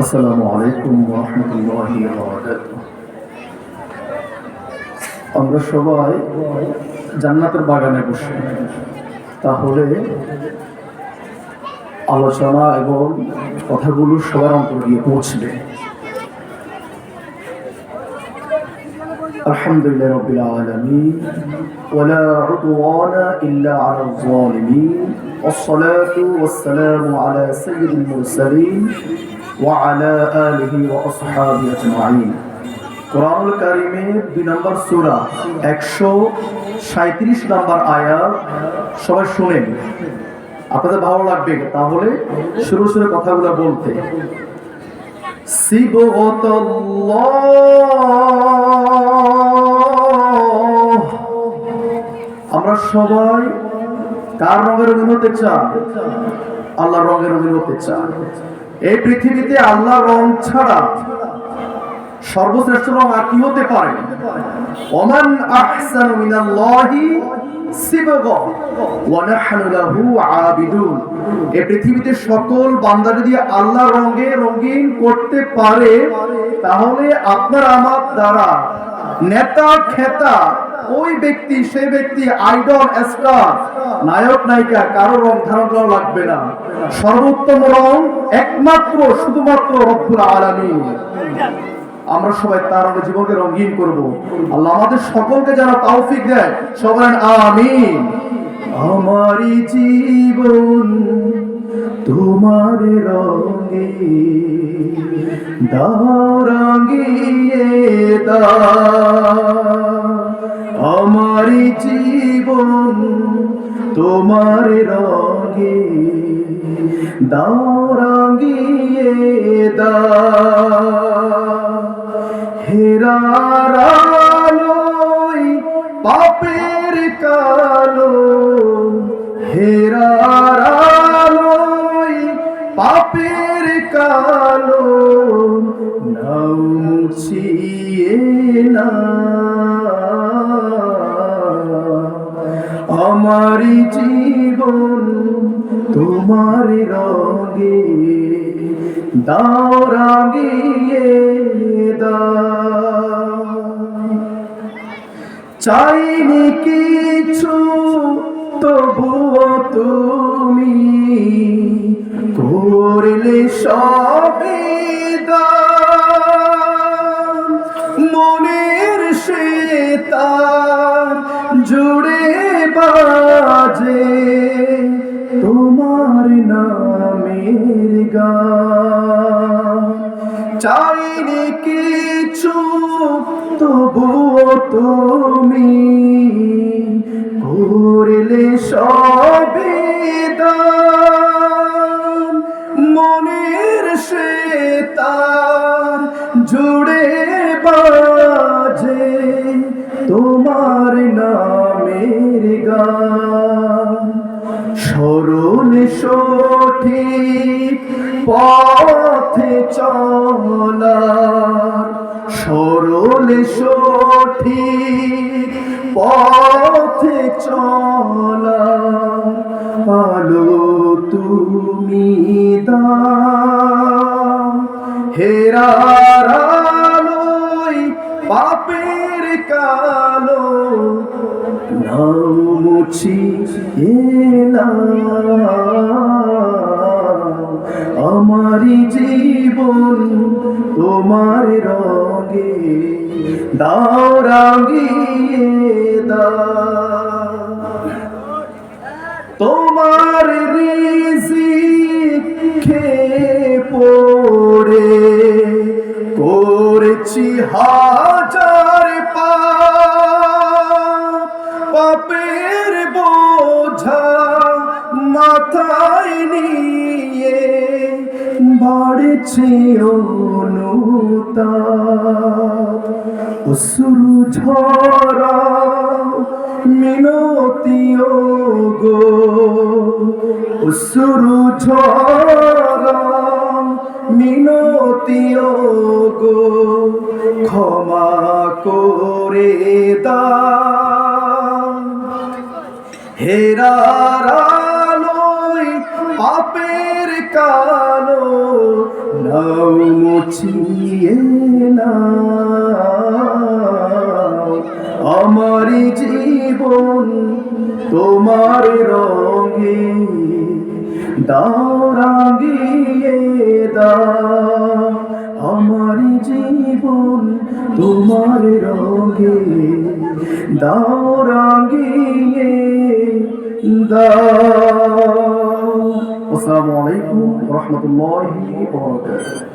আসসালামু আলাইকুম রহমতুল্লাহি আমরা সবাই জান্নাতের বাগানে বসে তাহলে আলোচনা এবং কথাগুলো সবার অন্তর দিয়ে পৌঁছবে الحمد لله رب العالمين ولا عدوان إلا على الظالمين والصلاة والسلام على سيد المرسلين وعلى آله وأصحابه أجمعين কোরআনুল কারিমের দুই নম্বর সূরা একশো সাঁত্রিশ নম্বর আয়াত সবাই শুনেন আপনাদের ভালো লাগবে তাহলে শুরু শুরু কথাগুলো বলতে সিবগতাল্লাহ আমরা সবাই কার রঙের রঙিন হতে চাই আল্লাহ রঙের রঙিন হতে চাই এই পৃথিবীতে আল্লাহ রং ছাড়া সর্বশ্রেষ্ঠ রং আর কি হতে পারে? ওমান আহসানু মিনাল্লাহি পৃথিবীতে সকল বান্দা যদি আল্লাহ রঙে রঙিন করতে পারে, তাহলে আপনার আমার দ্বারা নেতা খেতা ওই ব্যক্তি, সেই ব্যক্তি আইডল স্টার নায়ক, নায়িকা, কারও রং ধারণ করা লাগবে না। সর্বোত্তম রং একমাত্র, শুধুমাত্র রব্বুল আলামিন। আমরা সবাই তার জীবনকে রঙিন করব। আল্লাহ আমাদের সকলকে যেন তৌফিক দেয়। সবাই আমিন। আমারই জীবন তোমার রঙে দাও রঙিয়ে দাও। আমারই জীবন, তোমার রঙে দাও রঙিয়ে দাও হেরার আলোয় পাপের কালো। হেরার আলোয় পাপের কালো। নাও মুছিয়ে জীবন তোমার রঙে দাও দাও। চাইনি কিছু তবুও তুমি করলে সবে নামের গান চাইনি কিছু, তবুও তুমি করলে সবে। মনের সে তার জুড়ে বাজে তোমার নামের গান সরল সঠিক পথে চলার সরল সঠিক পথে চলার আলো তুমি হেরার আলোয় পাপের কালো নাও মুছি আমারি জীবন তোমার রঙে দাও রাগিয়ে দা তোমার রিজিক খেয়ে পড়ে করেছি হাজার বাড়ছে অনুতাপ অশ্রু ঝরা মিনতিও গো। অশ্রু ঝরা মিনতিও গো। ক্ষমা করে দাও। না আমার জীবন তোমার রঙে দাও, রাঙিয়ে দাও। আমার জীবন তোমার রঙে দাও, রাঙিয়ে দাও। আসসালামু আলাইকুম রহমতুল্লাহি ওয়া বারাকাতুহু।